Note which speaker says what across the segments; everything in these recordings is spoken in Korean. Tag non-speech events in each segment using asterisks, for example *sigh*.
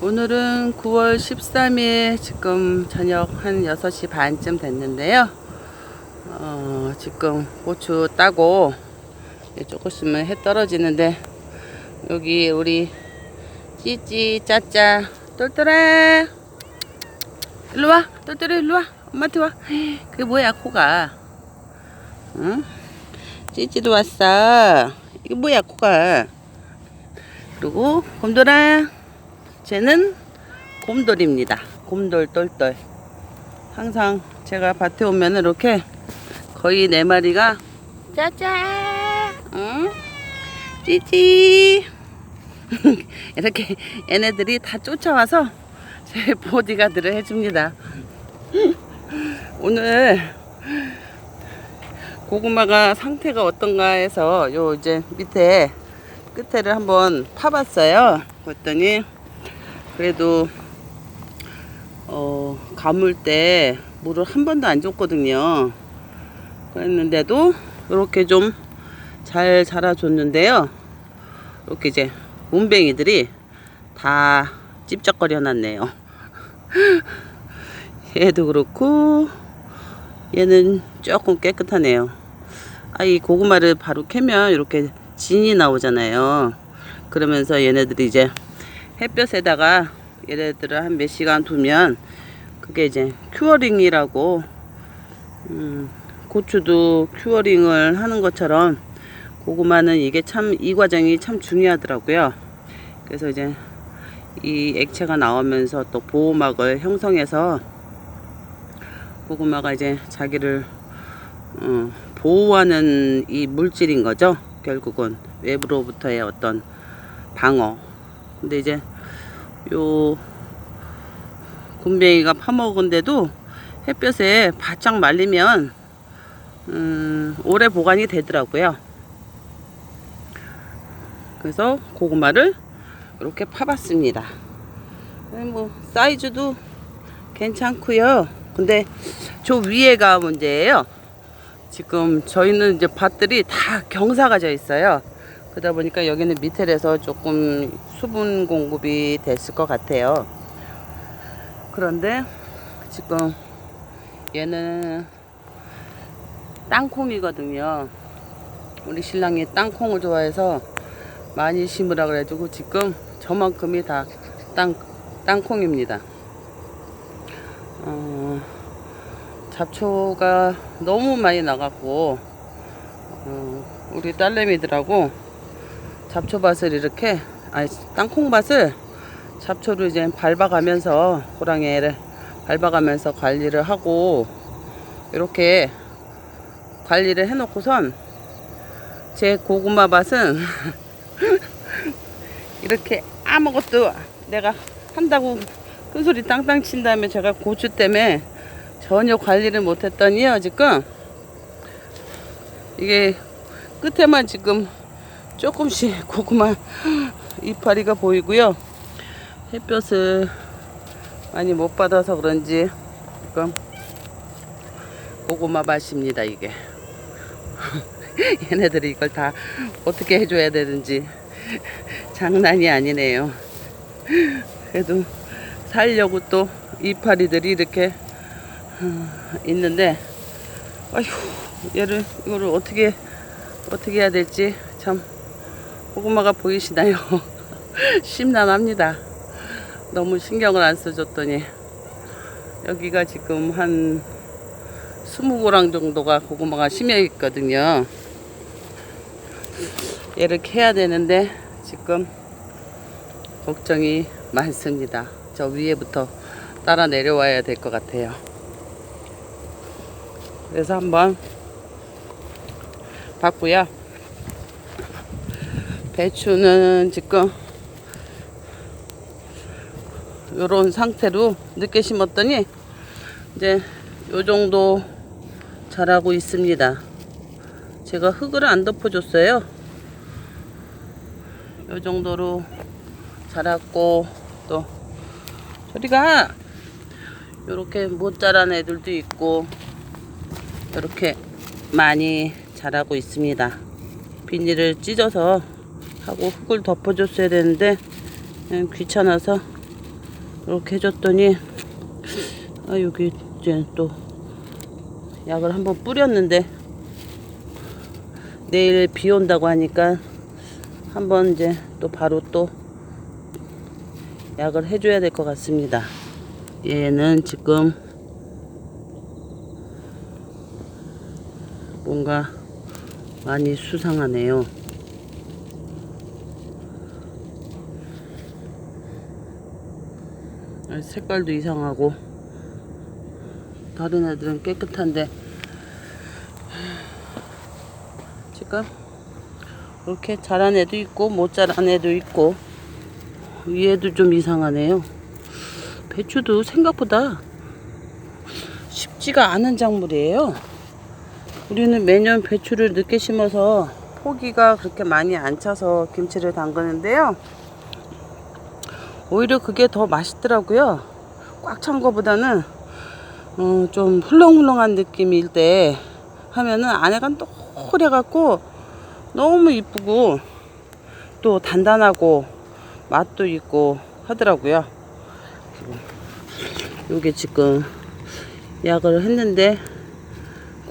Speaker 1: 오늘은 9월 13일 지금 저녁 한 6시 반쯤 됐는데요. 어, 지금 고추 따고 이제 조금 있으면 해 떨어지는데 여기 우리 찌찌 짜짜 똘똘아! 일로 와 똘똘이 일로 와 엄마한테 와. 그게 뭐야 코가? 응? 찌찌도 왔어. 이게 뭐야 코가? 그리고 곰돌아 쟤는 곰돌입니다. 곰돌 똘똘. 항상 제가 밭에 오면 이렇게 거의 네 마리가 짜짜! 응? 찌찌! *laughs* 이렇게 얘네들이 다 쫓아와서 제 보디가드를 해줍니다. 오늘 고구마가 상태가 어떤가 해서 요 이제 밑에 끝에를 한번 파봤어요. 그랬더니 그래도 어 가물 때 물을 한 번도 안 줬거든요. 그랬는데도 이렇게 좀 잘 자라줬는데요. 이렇게 이제 문뱅이들이 다 찝쩍거려 놨네요. *laughs* 얘도 그렇고 얘는 조금 깨끗하네요. 아, 이 고구마를 바로 캐면 이렇게 진이 나오잖아요. 그러면서 얘네들이 이제 햇볕에다가 얘네들을 한 몇 시간 두면 그게 이제 큐어링이라고 음, 고추도 큐어링을 하는 것처럼 고구마는 이게 참 이 과정이 참 중요하더라고요. 그래서 이제 이 액체가 나오면서 또 보호막을 형성해서 고구마가 이제 자기를 어, 보호하는 이 물질인 거죠. 결국은 외부로부터의 어떤 방어. 근데 이제 요 곰뱅이가 파먹은데도 햇볕에 바짝 말리면 음, 오래 보관이 되더라고요. 그래서 고구마를 이렇게 파봤습니다. 뭐 사이즈도 괜찮고요. 근데 저 위에가 문제예요. 지금 저희는 이제 밭들이 다 경사가 져 있어요. 그러다 보니까 여기는 밑에서 조금 수분 공급이 됐을 것 같아요. 그런데 지금 얘는 땅콩이거든요. 우리 신랑이 땅콩을 좋아해서 많이 심으라 그래가지고 지금 저만큼이 다 땅, 땅콩입니다. 어, 잡초가 너무 많이 나갔고 어, 우리 딸내미들하고 잡초밭을 이렇게 아니 땅콩밭을 잡초를 이제 밟아가면서 호랑이를 밟아가면서 관리를 하고 이렇게 관리를 해놓고선 제 고구마 밭은 *laughs* 이렇게 아무것도 내가 한다고 큰 소리 땅땅 친 다음에 제가 고추 때문에 전혀 관리를 못했더니요 지금. 이게 끝에만 지금 조금씩 *laughs* 고구마 이파리가 보이고요. 햇볕을 많이 못 받아서 그런지 지금 고구마 밭입니다 이게. *laughs* 얘네들이 이걸 다 어떻게 해줘야 되는지 *laughs* 장난이 아니네요. 그래도 살려고 또 이파리들이 이렇게 어, 있는데 아휴 얘를 이거를 어떻게 어떻게 해야 될지 참 고구마가 보이시나요? *laughs* 심란합니다. 너무 신경을 안 써줬더니 여기가 지금 한 20고랑 정도가 고구마가 심어 있거든요. 얘를 캐야 되는데 지금 걱정이 많습니다. 저 위에부터 따라 내려와야 될 것 같아요. 그래서 한번 봤고요. 배추는 지금 요런 상태로 늦게 심었더니 이제 요 정도 자라고 있습니다. 제가 흙을 안 덮어줬어요. 요 정도로 자랐고 또 저리가 요렇게 못 자란 애들도 있고 이렇게 많이 자라고 있습니다. 비닐을 찢어서 하고 흙을 덮어줬어야 되는데 그냥 귀찮아서 이렇게 해줬더니 아 여기 이제 또 약을 한번 뿌렸는데 내일 비 온다고 하니까 한번 이제 또 바로 또 약을 해줘야 될 것 같습니다. 얘는 지금 뭔가 많이 수상하네요. 색깔도 이상하고 다른 애들은 깨끗한데 지금 이렇게 자란 애도 있고 못 자란 애도 있고 위에도 좀 이상하네요. 배추도 생각보다 쉽지가 않은 작물이에요. 우리는 매년 배추를 늦게 심어서 포기가 그렇게 많이 안 차서 김치를 담그는데요. 오히려 그게 더 맛있더라고요. 꽉 찬 거보다는 어, 좀 훌렁훌렁한 느낌일 때 하면은 안에가 노래갖고 너무 이쁘고 또 단단하고 맛도 있고 하더라고요. 요게 지금 약을 했는데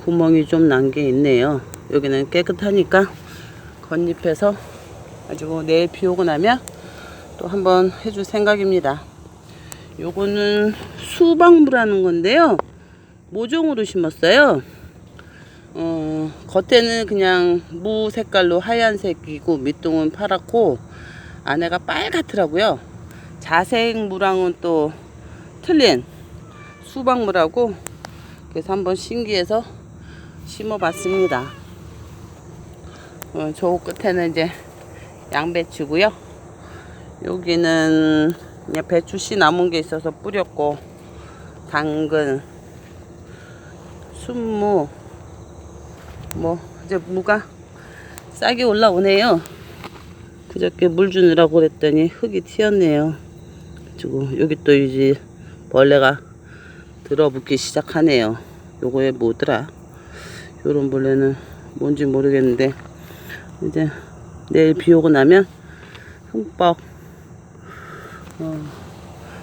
Speaker 1: 구멍이 좀 난 게 있네요. 여기는 깨끗하니까 건잎해서 가지고 내일 비 오고 나면 또 한번 해줄 생각입니다. 요거는 수박무라는 건데요. 모종으로 심었어요. 어, 겉에는 그냥 무 색깔로 하얀색이고 밑둥은 파랗고 안에가 빨갛더라고요. 자색무랑은 또 틀린 수박무라고 그래서 한번 신기해서 심어봤습니다. 어, 저 끝에는 이제 양배추고요. 여기는 그냥 배추 씨 남은 게 있어서 뿌렸고 당근, 순무, 뭐 이제 무가 싹이 올라오네요. 그저께 물 주느라고 그랬더니 흙이 튀었네요. 그리고 여기 또 이제 벌레가 들어붙기 시작하네요. 요거에 뭐더라? 요런 벌레는 뭔지 모르겠는데 이제 내일 비 오고 나면 흠뻑 어,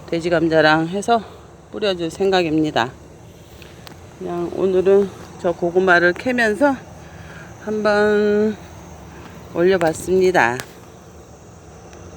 Speaker 1: 돼지 감자랑 해서 뿌려줄 생각입니다. 그냥 오늘은 저 고구마를 캐면서 한번 올려봤습니다.